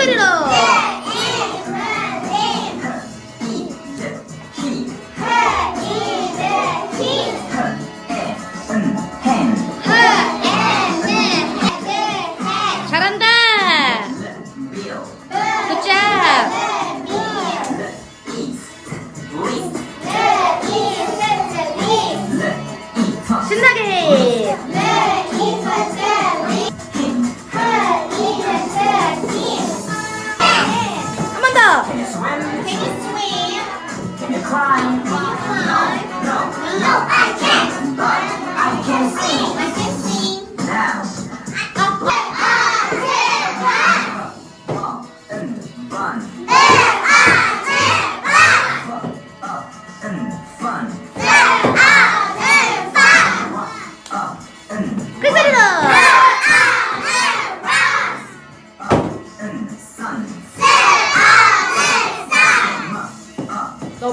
소리로. 잘한다. Can you swim? can you swim? Can you climb? Can you climb? No, no, no I can't. But I can sing. I can sing. Now. Cricket it up! sun.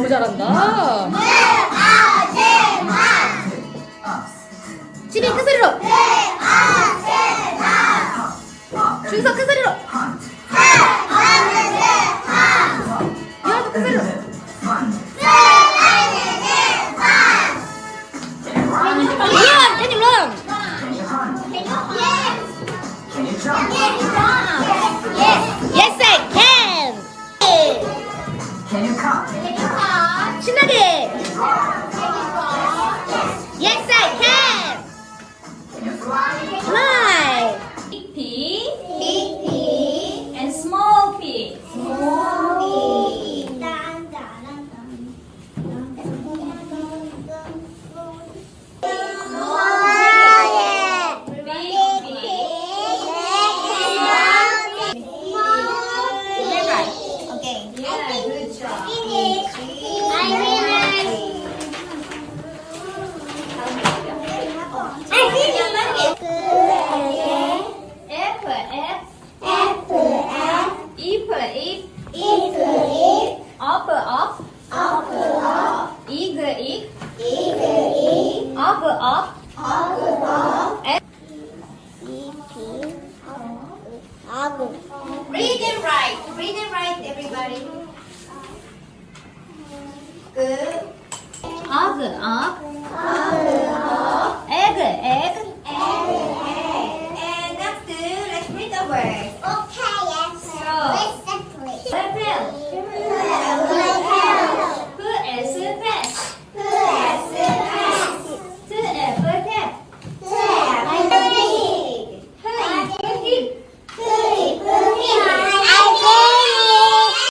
너무 잘한다. 지민 큰 소리로. 준서 큰 소리로. 유아도 큰 소리로. Fun. Can you run? can you run? Can you hunt? し投げ。eek. up, up, up, op. Op op. Eek up, up, up. Op op. Op up. Read and write. Read and write, everybody. Good. Up up.